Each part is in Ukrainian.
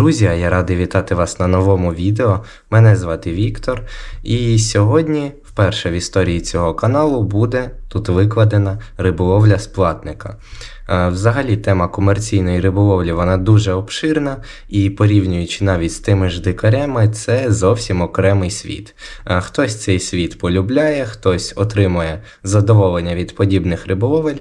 Друзі, я радий вітати вас на новому відео. Мене звати Віктор, і сьогодні, вперше в історії цього каналу, буде тут викладена риболовля з платника. Е, Взагалі, тема комерційної риболовлі вона дуже обширна, і порівнюючи навіть з тими ж дикарями, це зовсім окремий світ. Е, Хтось цей світ полюбляє, хтось отримує задоволення від подібних риболовель,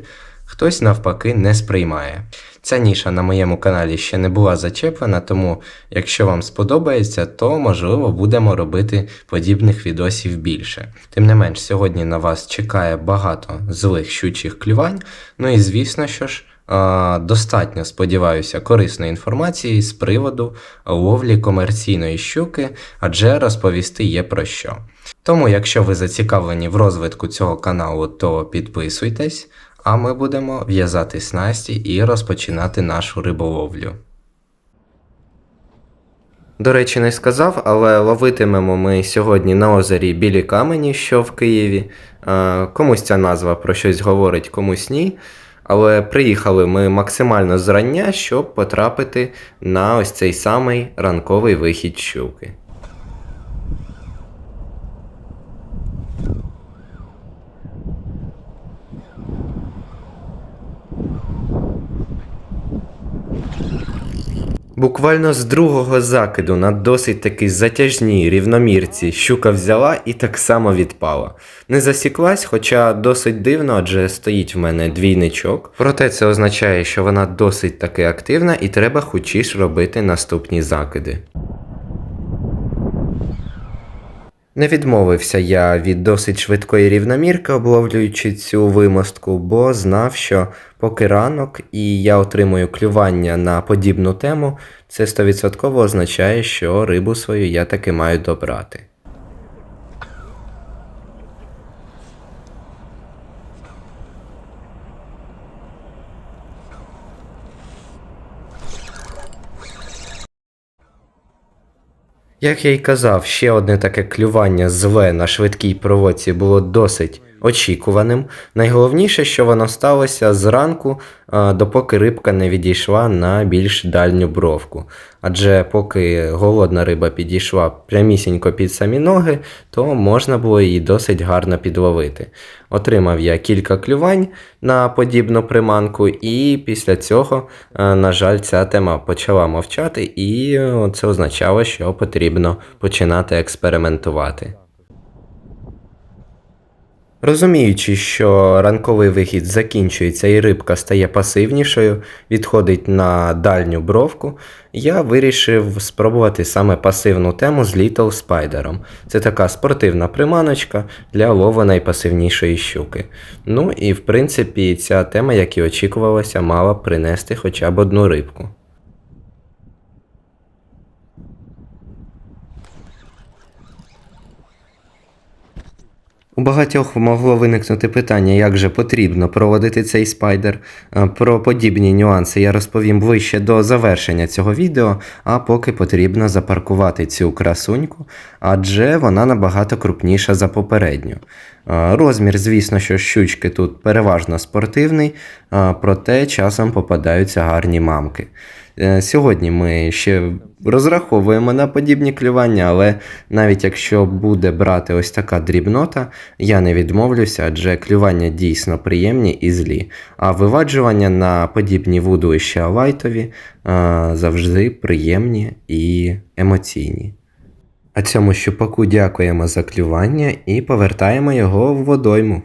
хтось навпаки не сприймає. Ця ніша на моєму каналі ще не була зачеплена, тому якщо вам сподобається, то можливо будемо робити подібних відосів більше. Тим не менш, сьогодні на вас чекає багато злих щучих клювань. Ну і звісно, що ж. Достатньо сподіваюся корисної інформації з приводу ловлі комерційної щуки, адже розповісти є про що. Тому, якщо ви зацікавлені в розвитку цього каналу, то підписуйтесь, а ми будемо в'язати снасті і розпочинати нашу риболовлю. До речі, не сказав, але ловитимемо ми сьогодні на озері Білі Камені, що в Києві. Е, Комусь ця назва про щось говорить, комусь ні. Але приїхали ми максимально зрання, щоб потрапити на ось цей самий ранковий вихід щуки. Буквально з другого закиду на досить таки затяжній рівномірці щука взяла і так само відпала. Не засіклась, хоча досить дивно, адже стоїть в мене двійничок. Проте це означає, що вона досить таки активна і треба хочіш робити наступні закиди. Не відмовився я від досить швидкої рівномірки, обловлюючи цю вимостку, бо знав, що поки ранок і я отримую клювання на подібну тему, це 100% означає, що рибу свою я таки маю добрати. Як я й казав, ще одне таке клювання зле на швидкій проводці було досить очікуваним. Найголовніше, що воно сталося зранку, допоки рибка не відійшла на більш дальню бровку. Адже поки голодна риба підійшла прямісінько під самі ноги, то можна було її досить гарно підловити. Отримав я кілька клювань на подібну приманку, і після цього, е, на жаль, ця тема почала мовчати, і е, це означало, що потрібно починати експериментувати. Розуміючи, що ранковий вихід закінчується і рибка стає пасивнішою, відходить на дальню бровку, я вирішив спробувати саме пасивну тему з Little Spider. Це така спортивна приманочка для лова найпасивнішої щуки. Ну і в принципі ця тема, як і очікувалося, мала принести хоча б одну рибку. У багатьох могло виникнути питання, як же потрібно проводити цей спайдер. Е, Про подібні нюанси я розповім ближче до завершення цього відео, а поки потрібно запаркувати цю красуньку, адже вона набагато крупніша за попередню. Е, Розмір, звісно, що щучки тут переважно спортивний, е, проте часом попадаються гарні мамки. Е, Сьогодні ми ще розраховуємо на подібні клювання, але навіть якщо буде брати ось така дрібнота, я не відмовлюся, адже клювання дійсно приємні і злі. А виваджування на подібні вудлища лайтові е, завжди приємні і емоційні. А цьому щупаку дякуємо за клювання і повертаємо його в водойму.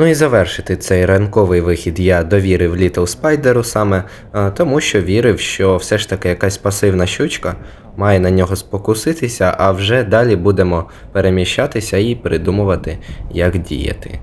Ну і завершити цей ранковий вихід я довірив Літл Спайдеру саме е, тому, що вірив, що все ж таки якась пасивна щучка має на нього спокуситися, а вже далі будемо переміщатися і придумувати, як діяти.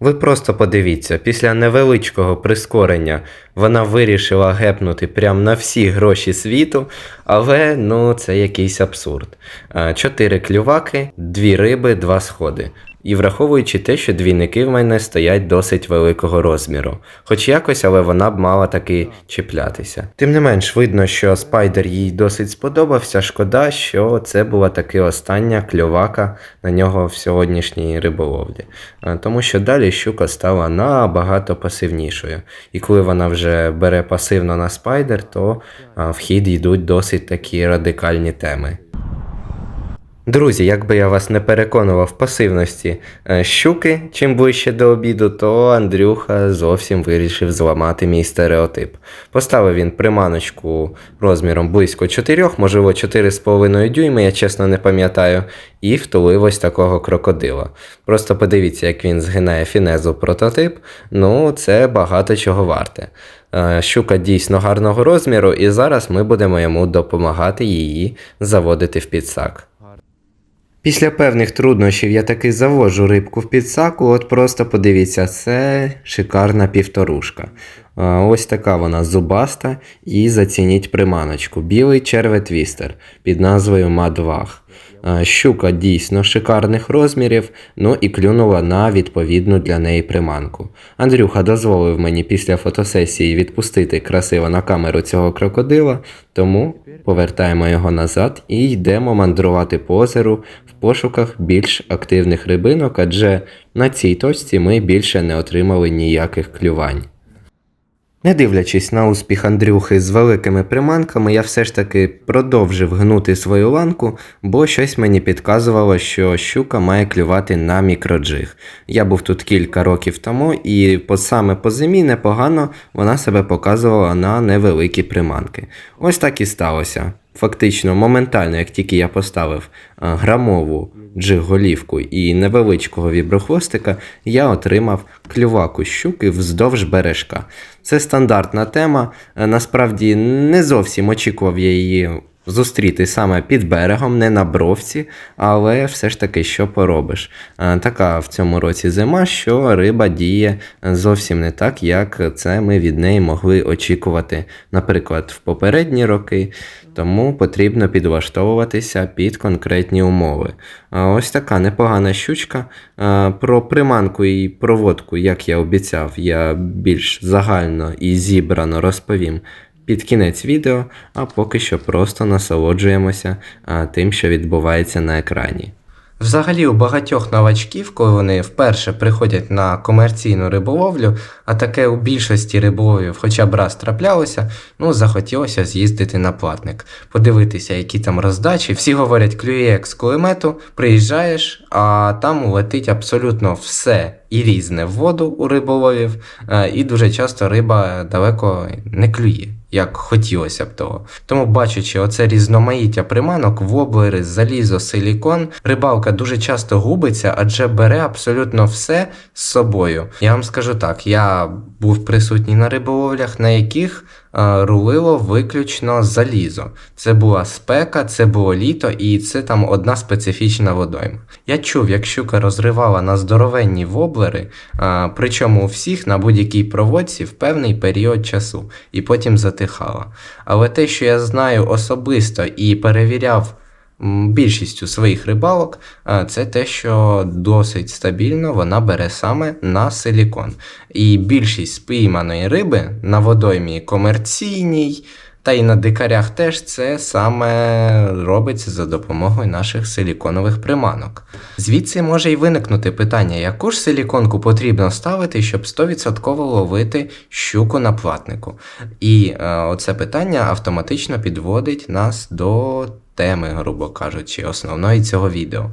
Ви просто подивіться, після невеличкого прискорення вона вирішила гепнути прям на всі гроші світу, але ну це якийсь абсурд. Е, Чотири клюваки, дві риби, два сходи. І враховуючи те, що двійники в мене стоять досить великого розміру, хоч якось, але вона б мала таки чіплятися. Тим не менш, видно, що спайдер їй досить сподобався. Шкода, що це була таки остання кльовака на нього в сьогоднішній риболовлі. Е, Тому що далі щука стала набагато пасивнішою. І коли вона вже бере пасивно на спайдер, то а, в хід йдуть досить такі радикальні теми. Друзі, якби я вас не переконував пасивності е, щуки чим ближче до обіду, то Андрюха зовсім вирішив зламати мій стереотип. Поставив він приманочку розміром близько 4, можливо 4,5 дюйми, я чесно не пам'ятаю, і втулив ось такого крокодила. Просто подивіться, як він згинає фінезу прототип, ну це багато чого варте. Е, Щука дійсно гарного розміру, і зараз ми будемо йому допомагати її заводити в підсак. Після певних труднощів я таки завожу рибку в підсаку, от просто подивіться, це шикарна півторушка. Ось така вона зубаста, і зацініть приманочку. Білий черветвістер під назвою Мадваг. Щука дійсно шикарних розмірів, ну і клюнула на відповідну для неї приманку. Андрюха дозволив мені після фотосесії відпустити красиво на камеру цього крокодила, тому повертаємо його назад і йдемо мандрувати по озеру в пошуках більш активних рибинок, адже на цій точці ми більше не отримали ніяких клювань. Не дивлячись на успіх Андрюхи з великими приманками, я все ж таки продовжив гнути свою ланку, бо щось мені підказувало, що щука має клювати на мікроджиг. Я був тут кілька років тому, і саме по зимі непогано вона себе показувала на невеликі приманки. Ось так і сталося. Фактично, моментально, як тільки я поставив грамову джиголівку і невеличкого віброхвостика, я отримав клюваку щуки вздовж бережка. Це стандартна тема. е, Насправді не зовсім очікував я її зустріти саме під берегом, не на бровці, але все ж таки, що поробиш. Е, Така в цьому році зима, що риба діє зовсім не так, як це ми від неї могли очікувати, наприклад, в попередні роки. Тому потрібно підлаштовуватися під конкретні умови. Ось така непогана щучка. Про приманку і проводку, як я обіцяв, я більш загально і зібрано розповім під кінець відео, а поки що просто насолоджуємося тим, що відбувається на екрані. Взагалі, у багатьох новачків, коли вони вперше приходять на комерційну риболовлю, а таке у більшості риболовів хоча б раз траплялося, ну захотілося з'їздити на платник, подивитися, які там роздачі. Всі говорять, клює як з кулемету, приїжджаєш, а там летить абсолютно все і різне в воду у риболовів, е, і дуже часто риба далеко не клює. Як хотілося б того. Тому, бачачи оце різноманіття приманок, воблери, залізо, силікон, рибалка дуже часто губиться, адже бере абсолютно все з собою. Я вам скажу так: я був присутній на риболовлях, на яких рулило виключно залізо. Це була спека, це було літо, і це там одна специфічна водойма. Я чув, як щука розривала на здоровенні воблери, е, причому у всіх на будь-якій проводці в певний період часу, і потім затихала. Але те, що я знаю особисто і перевіряв більшістю своїх рибалок, це те, що досить стабільно вона бере саме на силікон. І більшість спійманої риби на водоймі комерційній. Та й на дикарях теж це саме робиться за допомогою наших силіконових приманок. Звідси може й виникнути питання, яку ж силіконку потрібно ставити, щоб 100% ловити щуку на платнику. І е, оце питання автоматично підводить нас до теми, грубо кажучи, основної цього відео.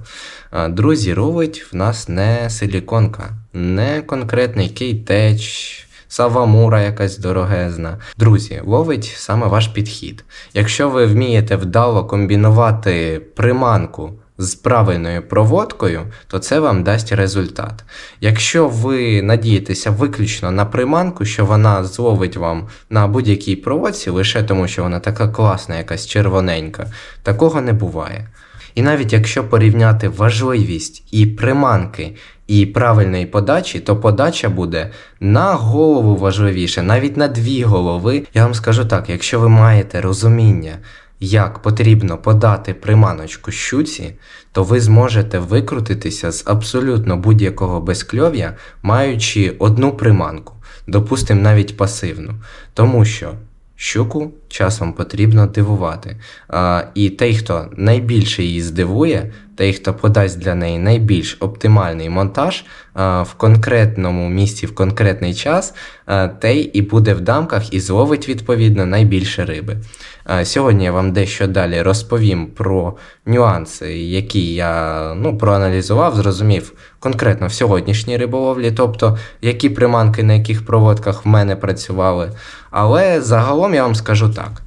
Друзі, ровить в нас не силіконка, не конкретний кейтеч. Савамура якась дорогезна. Друзі, ловить саме ваш підхід. Якщо ви вмієте вдало комбінувати приманку з правильною проводкою, то це вам дасть результат. Якщо ви надієтеся виключно на приманку, що вона зловить вам на будь-якій проводці, лише тому, що вона така класна, якась червоненька, такого не буває. І навіть якщо порівняти важливість і приманки, і правильної подачі, то подача буде на голову важливіше, навіть на дві голови. Я вам скажу так, якщо ви маєте розуміння, як потрібно подати приманочку щуці, то ви зможете викрутитися з абсолютно будь-якого безкльов'я, маючи одну приманку, допустимо навіть пасивну. Тому що щуку часом потрібно дивувати. А, і той, хто найбільше її здивує, той, хто подасть для неї найбільш оптимальний монтаж а, в конкретному місці, в конкретний час, а, той і буде в дамках і зловить відповідно найбільше риби. А, Сьогодні я вам дещо далі розповім про нюанси, які я ну, проаналізував, зрозумів конкретно в сьогоднішній риболовлі, тобто які приманки на яких проводках в мене працювали. Але загалом я вам скажу так.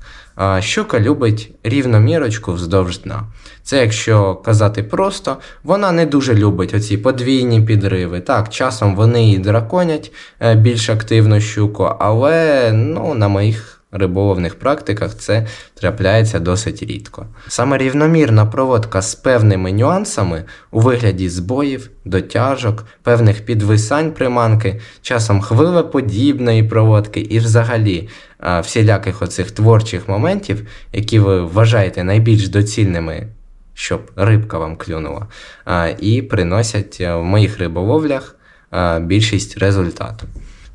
Щука любить рівномірочку вздовж дна. Це якщо казати просто, вона не дуже любить оці подвійні підриви. Так, часом вони її драконять е, більш активно щуку, але ну, на моїх риболовних практиках це трапляється досить рідко. Саме рівномірна проводка з певними нюансами у вигляді збоїв, дотяжок, певних підвисань приманки, часом хвилеподібної проводки і взагалі всіляких оцих творчих моментів, які ви вважаєте найбільш доцільними, щоб рибка вам клюнула, і приносять в моїх риболовлях більшість результату.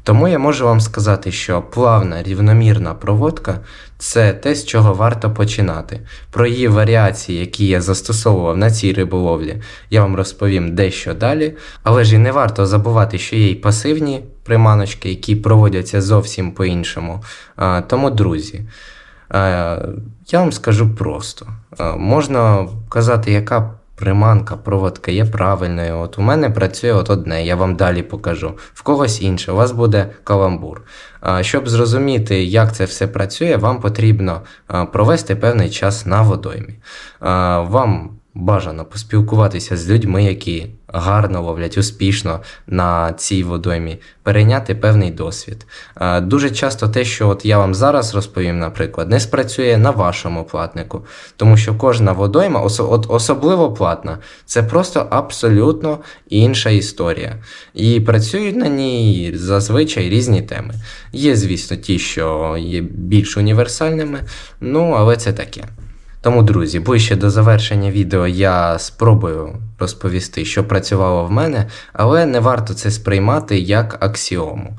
Тому я можу вам сказати, що плавна рівномірна проводка це те, з чого варто починати. Про її варіації, які я застосовував на цій риболовлі, я вам розповім дещо далі. Але ж і не варто забувати, що є й пасивні приманочки, які проводяться зовсім по-іншому. Тому, друзі, я вам скажу просто: можна казати, яка приманка, проводка є правильною. От у мене працює от одне, я вам далі покажу. В когось інше, у вас буде каламбур. Щоб зрозуміти, як це все працює, вам потрібно провести певний час на водоймі. Вам бажано поспілкуватися з людьми, які гарно ловлять успішно на цій водоймі, перейняти певний досвід. Дуже часто те, що от я вам зараз розповім, наприклад, не спрацює на вашому платнику, тому що кожна водойма, от особливо платна, це просто абсолютно інша історія. І працюють на ній зазвичай різні теми. Є, звісно, ті, що є більш універсальними, ну але це таке. Тому, друзі, ближче до завершення відео я спробую розповісти, що працювало в мене, але не варто це сприймати як аксіому,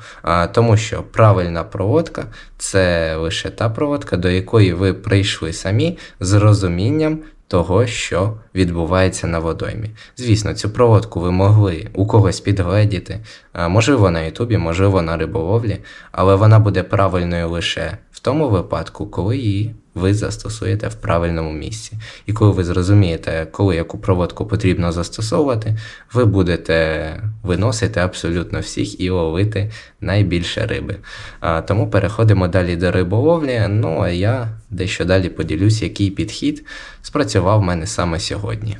тому що правильна проводка це лише та проводка, до якої ви прийшли самі з розумінням того, що відбувається на водоймі. Звісно, цю проводку ви могли у когось підгледіти, можливо на Ютубі, можливо на риболовлі, але вона буде правильною лише тому випадку, коли її ви застосуєте в правильному місці. І коли ви зрозумієте, коли яку проводку потрібно застосовувати, ви будете виносити абсолютно всіх і ловити найбільше риби. А, тому переходимо далі до риболовлі. Ну а я дещо далі поділюсь, який підхід спрацював в мене саме сьогодні.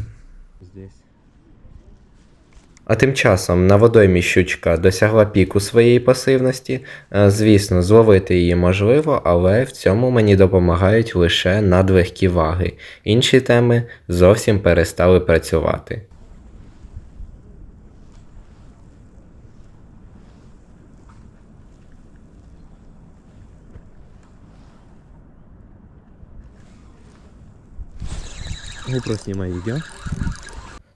А тим часом на водоймі щучка досягла піку своєї пасивності. Е, Звісно, зловити її можливо, але в цьому мені допомагають лише надлегкі ваги. Інші теми зовсім перестали працювати. GoPro снимай видео.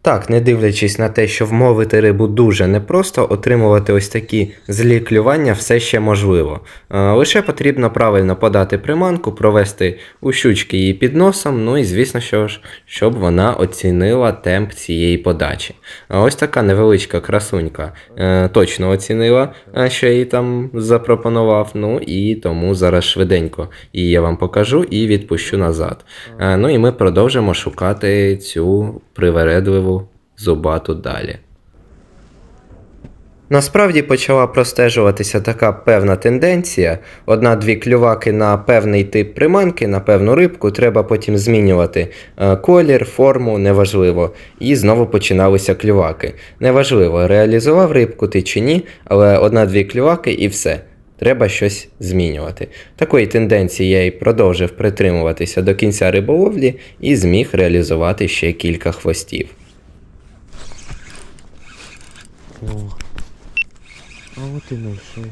Так, не дивлячись на те, що вмовити рибу дуже непросто, отримувати ось такі злі клювання все ще можливо. Е, Лише потрібно правильно подати приманку, провести у щучки її під носом, ну і звісно, що ж, щоб вона оцінила темп цієї подачі. А Ось така невеличка красунька е, точно оцінила, е, що їй там запропонував. Ну і тому зараз швиденько її я вам покажу і відпущу назад. Е, Ну і ми продовжимо шукати цю привередливу зубату далі. Насправді почала простежуватися така певна тенденція. Одна-дві клюваки на певний тип приманки, на певну рибку, треба потім змінювати е, колір, форму, неважливо. І знову починалися клюваки. Неважливо, реалізував рибку ти чи ні, але одна-дві клюваки і все. Треба щось змінювати. Такої тенденції я і продовжив притримуватися до кінця риболовлі і зміг реалізувати ще кілька хвостів. О. А вот і 0,6.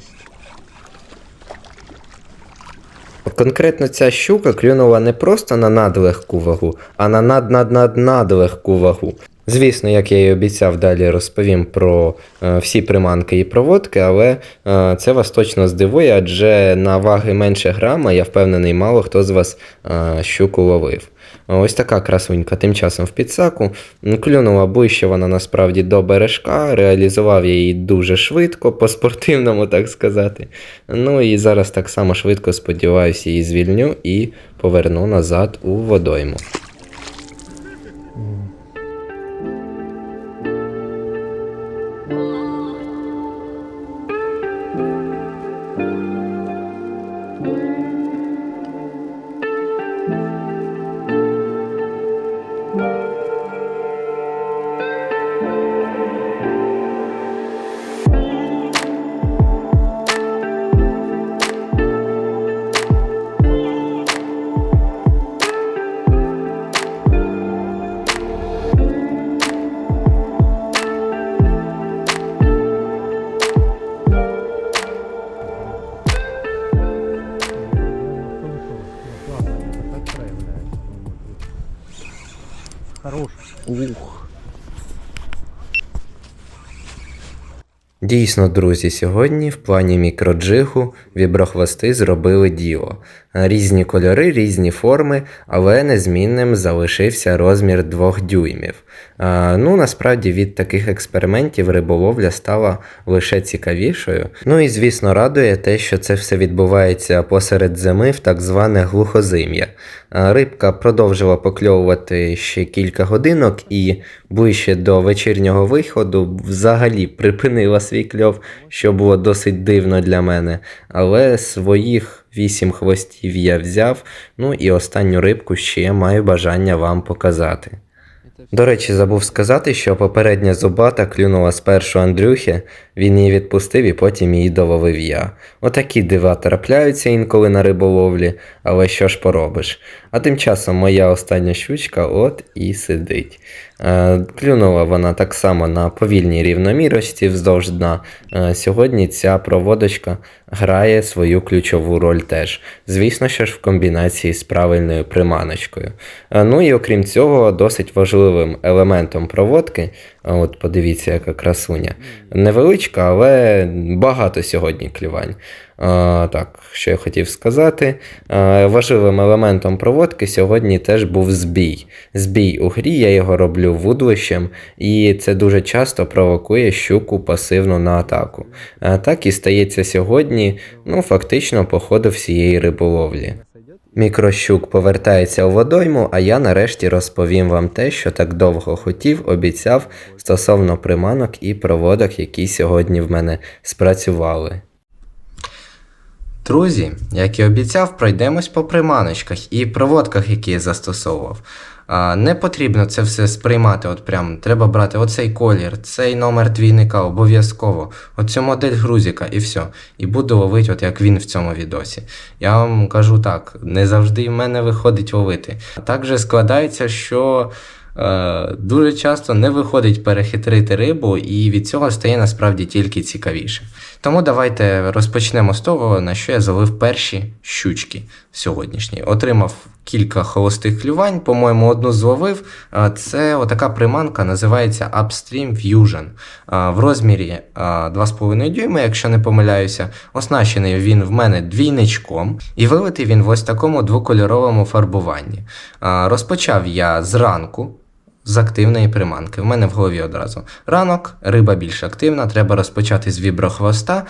Конкретно ця щука клюнула не просто на надлегку вагу, а на над-над-над-надлегку вагу. Звісно, як я і обіцяв, далі розповім про е, всі приманки і проводки, але е, це вас точно здивує, адже на ваги менше грама, я впевнений, мало хто з вас е, щуку ловив. Ось така красунька тим часом в підсаку. Клюнула ближче вона насправді до бережка, реалізував я її дуже швидко, по-спортивному, так сказати. Ну і зараз так само швидко, сподіваюся, її звільню і поверну назад у водойму. Дійсно, друзі, сьогодні в плані мікроджигу віброхвости зробили діло. Різні кольори, різні форми, але незмінним залишився розмір 2 дюймів. Ну, насправді від таких експериментів риболовля стала лише цікавішою. Ну і звісно радує те, що це все відбувається посеред зими в так зване глухозим'я. Рибка продовжила покльовувати ще кілька годинок і ближче до вечірнього виходу взагалі припинила свій кльов, що було досить дивно для мене. Але своїх вісім хвостів я взяв, ну і останню рибку ще маю бажання вам показати. До речі, забув сказати, що попередня зубата клюнула спершу Андрюхи, він її відпустив і потім її доловив я. Отакі дива трапляються інколи на риболовлі, але що ж поробиш. А тим часом моя остання щучка от і сидить. Е, клюнула вона так само на повільній рівномірості вздовж дна. Е, сьогодні ця проводочка грає свою ключову роль теж. Звісно, що ж в комбінації з правильною приманочкою. Е, ну і окрім цього, досить важливим елементом проводки, от подивіться, яка красуня. Невеличка, але багато сьогодні клювань. Так, що я хотів сказати. Важливим елементом проводки сьогодні теж був збій. Збій у грі, я його роблю вудлищем, і це дуже часто провокує щуку пасивну на атаку. Так і стається сьогодні, ну, фактично, по ходу всієї риболовлі. Мікрощук повертається у водойму, а я нарешті розповім вам те, що так довго хотів, обіцяв стосовно приманок і проводок, які сьогодні в мене спрацювали. Друзі, як і обіцяв, пройдемось по приманочках і проводках, які я застосовував. А, не потрібно це все сприймати, от прям треба брати оцей колір, цей номер двійника обов'язково, оцю модель грузика і все. І буду ловити, от як він в цьому відосі. Я вам кажу так, не завжди в мене виходить ловити. Так же складається, що дуже часто не виходить перехитрити рибу, і від цього стає насправді тільки цікавіше. Тому давайте розпочнемо з того, на що я залив перші щучки сьогоднішні. Отримав кілька холостих клювань, по-моєму, одну зловив. Це отака приманка, називається Upstream Fusion. В розмірі 2,5 дюйма, якщо не помиляюся. Оснащений він в мене двійничком, і вилитий він в ось такому двокольоровому фарбуванні. Розпочав я зранку з активної приманки. В мене в голові одразу. Ранок, риба більш активна, треба розпочати з віброхвоста.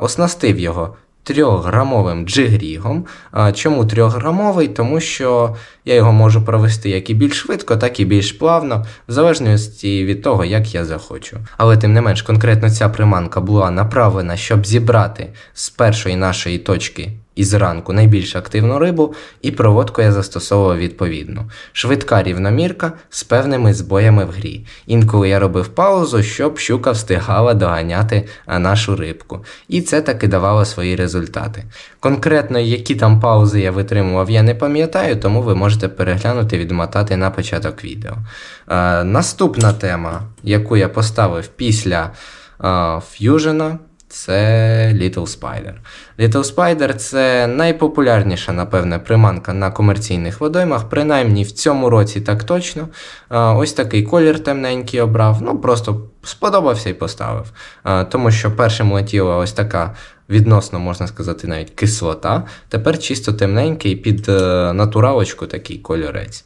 Оснастив його. Трьохграмовим джигрігом. Чому трьохграмовий? Тому що я його можу провести як і більш швидко, так і більш плавно, в залежності від того, як я захочу. Але тим не менш, конкретно ця приманка була направлена, щоб зібрати з першої нашої точки і зранку найбільш активну рибу, і проводку я застосовував відповідно. Швидка рівномірка з певними збоями в грі. Інколи я робив паузу, щоб щука встигала доганяти нашу рибку. І це таки давало свої результати. Конкретно, які там паузи я витримував, я не пам'ятаю, тому ви можете переглянути, відмотати на початок відео. Е, наступна тема, яку я поставив після е, Fusion, це Little Spider. Little Spider це найпопулярніша, напевне, приманка на комерційних водоймах, принаймні в цьому році так точно. Ось такий колір темненький обрав. Ну, просто сподобався і поставив. Тому що першим летіла ось така відносно, можна сказати, навіть кислота. Тепер чисто темненький під е, натуралочку такий кольорець.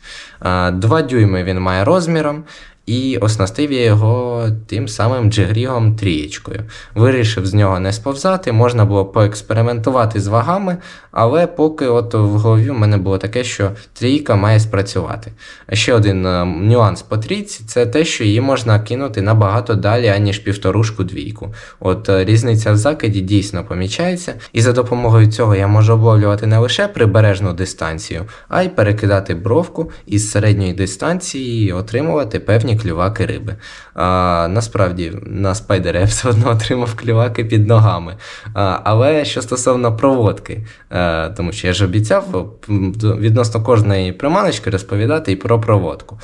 Два дюйми він має розміром. І оснастив я його тим самим джигрігом трієчкою. Вирішив з нього не сповзати, можна було поекспериментувати з вагами, але поки от в голові в мене було таке, що трійка має спрацювати. Ще один е, нюанс по трійці це те, що її можна кинути набагато далі, аніж півторушку двійку. От е, різниця в закиді дійсно помічається, і за допомогою цього я можу обловлювати не лише прибережну дистанцію, а й перекидати бровку із середньої дистанції і отримувати певні клюваки риби. А, насправді на спайдере все одно отримав клюваки під ногами. А, але що стосовно проводки, а, тому що я ж обіцяв відносно кожної приманочки розповідати і про проводку.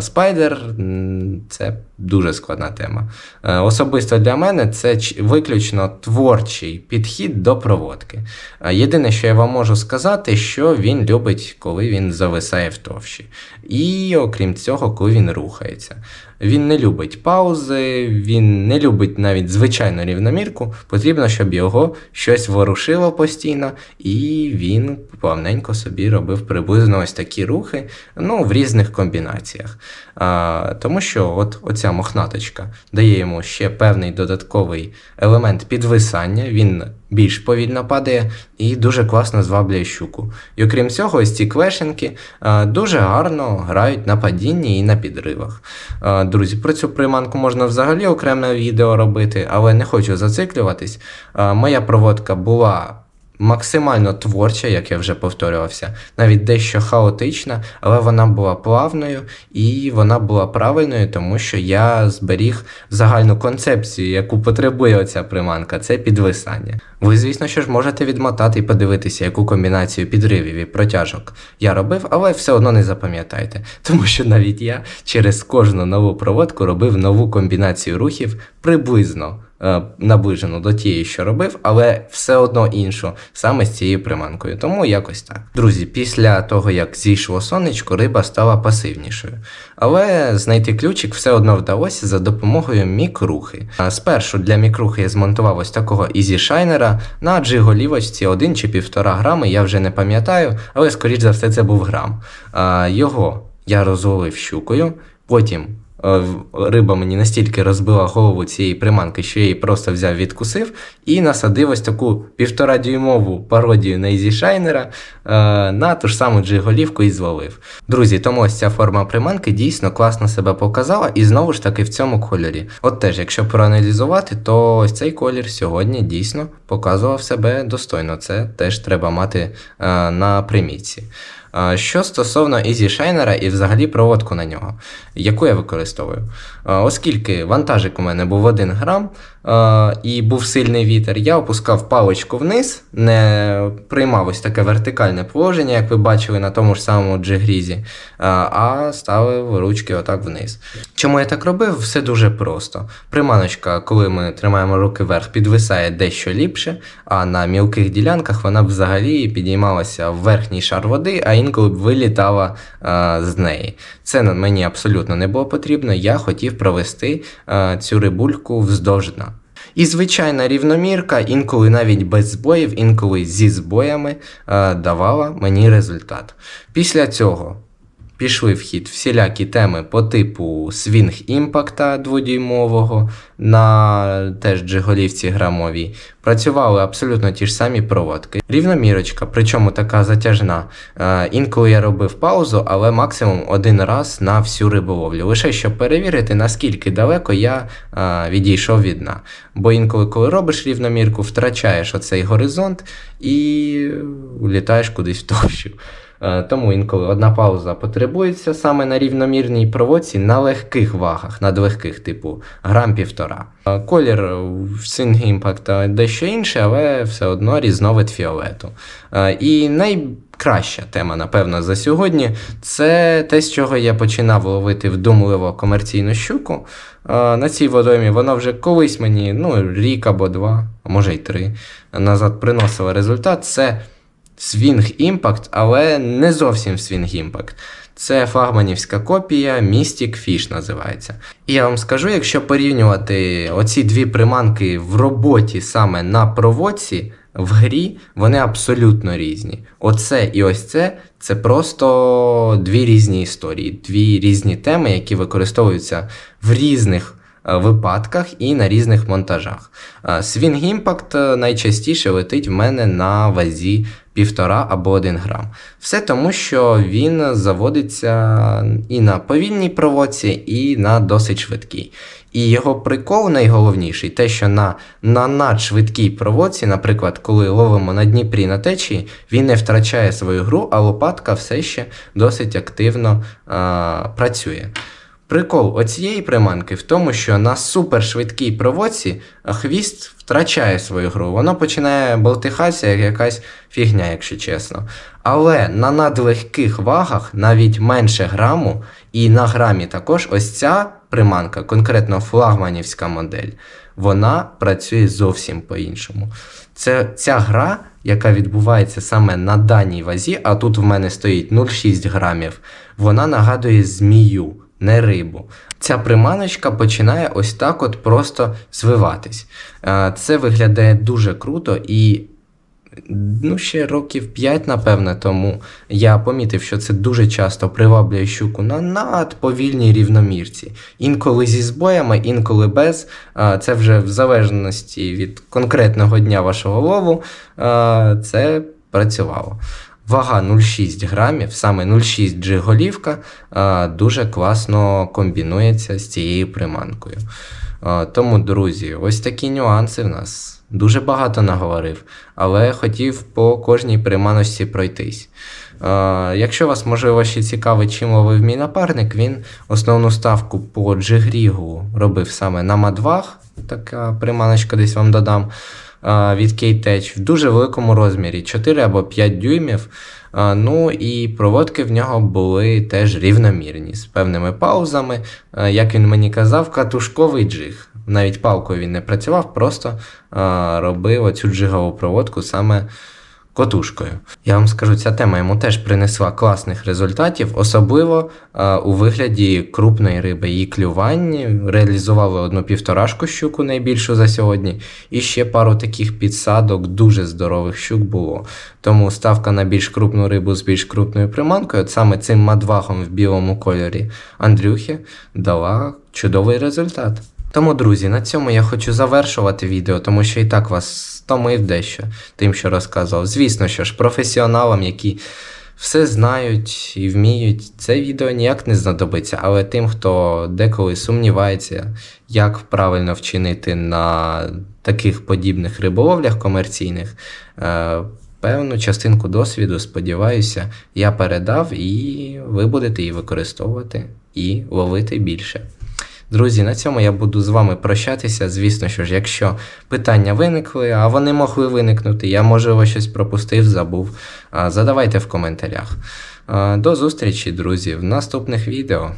Спайдер це дуже складна тема. Е, Особисто для мене це виключно творчий підхід до проводки. Е, Єдине, що я вам можу сказати, що він любить, коли він зависає в товщі. І окрім цього, коли він рухається. Він не любить паузи, він не любить навіть звичайну рівномірку. Потрібно, щоб його щось ворушило постійно, і він плавненько собі робив приблизно ось такі рухи, ну, в різних комбінаціях. А, тому що от оця мохнаточка дає йому ще певний додатковий елемент підвисання, він більш повільно падає і дуже класно зваблює щуку. І окрім цього, ось ці клешенки дуже гарно грають на падінні і на підривах. Друзі, про цю приманку можна взагалі окреме відео робити, але не хочу зациклюватись. Моя проводка була максимально творча, як я вже повторювався, навіть дещо хаотична, але вона була плавною і вона була правильною, тому що я зберіг загальну концепцію, яку потребує оця приманка, це підвисання. Ви, звісно, що ж можете відмотати і подивитися, яку комбінацію підривів і протяжок я робив, але все одно не запам'ятайте, тому що навіть я через кожну нову проводку робив нову комбінацію рухів приблизно наближену до тієї, що робив, але все одно іншу, саме з цією приманкою. Тому якось так. Друзі, після того, як зійшло сонечко, риба стала пасивнішою. Але знайти ключик все одно вдалося за допомогою мікрухи. Спершу для мікрухи я змонтував ось такого ізішайнера на джиголівочці 1 чи 1,5 грами, я вже не пам'ятаю, але скоріш за все це був грам. Його я розловив щукою, потім е, риба мені настільки розбила голову цієї приманки, що я її просто взяв, відкусив і насадив ось таку півтора дюймову пародію на Easy Shiner е, на ту ж саму джиголівку і зловив. Друзі, тому ось ця форма приманки дійсно класно себе показала і знову ж таки в цьому кольорі. От теж, якщо проаналізувати, то ось цей колір сьогодні дійсно показував себе достойно. Це теж треба мати е, на примітці. Що стосовно Ізі Шайнера і взагалі проводку на нього, яку я використовую? Оскільки вантажик у мене був 1 грам і був сильний вітер, я опускав паличку вниз, не приймав ось таке вертикальне положення, як ви бачили на тому ж самому джигрізі, а ставив ручки отак вниз. Чому я так робив? Все дуже просто. Приманочка, коли ми тримаємо руки вверх, підвисає дещо ліпше, а на мілких ділянках вона б взагалі підіймалася в верхній шар води, а інколи б вилітала з неї. Це мені абсолютно не було потрібно. Я хотів провести а, цю рибульку вздовж дна. І звичайна рівномірка, інколи навіть без збоїв, інколи зі збоями а, давала мені результат. Після цього пішли в хід всілякі теми по типу свінг імпакта дводюймового на теж джиголівці грамовій. Працювали абсолютно ті ж самі проводки. Рівномірочка, причому така затяжна. Е, інколи я робив паузу, але максимум один раз на всю риболовлю. Лише щоб перевірити, наскільки далеко я е, відійшов від дна. Бо інколи, коли робиш рівномірку, втрачаєш оцей горизонт і улітаєш кудись в товщу. Е, Тому інколи одна пауза потребується саме на рівномірній проводці на легких вагах, над легких, типу грам півтора. Е, Колір в Sing Impact дещо інший, але все одно різновид фіолету. Е, І краща тема, напевно, за сьогодні. Це те, з чого я починав ловити вдумливо комерційну щуку. На цій водоймі воно вже колись мені, ну, рік або два, а може й три, назад приносило результат. Це Swing Impact, але не зовсім Swing Impact. Це флагманівська копія Mystic Fish називається. І я вам скажу, якщо порівнювати оці дві приманки в роботі саме на проводці, в грі, вони абсолютно різні. Оце і ось це це просто дві різні історії, дві різні теми, які використовуються в різних е, випадках і на різних монтажах. Swing Impact е, найчастіше летить в мене на вазі 1,5 або 1 грам. Все тому, що він заводиться і на повільній проводці, і на досить швидкій. І його прикол найголовніший, те, що на, на надшвидкій проводці, наприклад, коли ловимо на Дніпрі на течії, він не втрачає свою гру, а лопатка все ще досить активно а, працює. Прикол оцієї приманки в тому, що на супершвидкій проводці хвіст втрачає свою гру. Воно починає болтихатися як якась фігня, якщо чесно. Але на надлегких вагах, навіть менше граму, і на грамі також, ось ця приманка, конкретно флагманівська модель, вона працює зовсім по-іншому. Це ця гра, яка відбувається саме на даній вазі, а тут в мене стоїть 0,6 грамів, вона нагадує змію, не рибу. Ця приманочка починає ось так от просто звиватись. Е, Це виглядає дуже круто і. Ну, ще років 5, напевне, тому я помітив, що це дуже часто приваблює щуку на надповільній рівномірці. Інколи зі збоями, інколи без. Це вже в залежності від конкретного дня вашого лову. Це працювало. Вага 0,6 грамів, саме 0,6 джиголівка, а, дуже класно комбінується з цією приманкою. Тому, друзі, ось такі нюанси в нас. Дуже багато наговорив, але хотів по кожній приманочці пройтись. Е, якщо вас, можливо, ще цікавить, чим ловив мій напарник, він основну ставку по джигрігу робив саме на мадвах, така приманочка десь вам додам, е, від K-Tech в дуже великому розмірі 4 або 5 дюймів. Е, Ну і проводки в нього були теж рівномірні, з певними паузами. Е, Як він мені казав, катушковий джиг. Навіть палкою він не працював, просто робив оцю джигову проводку саме котушкою. Я вам скажу, ця тема йому теж принесла класних результатів, особливо а, у вигляді крупної риби. Її клювання реалізували одну півторашку щуку найбільшу за сьогодні, і ще пару таких підсадок дуже здорових щук було. Тому ставка на більш крупну рибу з більш крупною приманкою, от саме цим мадвахом в білому кольорі Андрюхи, дала чудовий результат. Тому, друзі, на цьому я хочу завершувати відео, тому що і так вас стомив дещо тим, що розказував. Звісно, що ж професіоналам, які все знають і вміють, це відео ніяк не знадобиться, але тим, хто деколи сумнівається, як правильно вчинити на таких подібних риболовлях комерційних. е, Певну частинку досвіду, сподіваюся, я передав, і ви будете її використовувати і ловити більше. Друзі, на цьому я буду з вами прощатися. Звісно, що ж, якщо питання виникли, а вони могли виникнути, я можливо щось пропустив, забув. Задавайте в коментарях. До зустрічі, друзі, в наступних відео.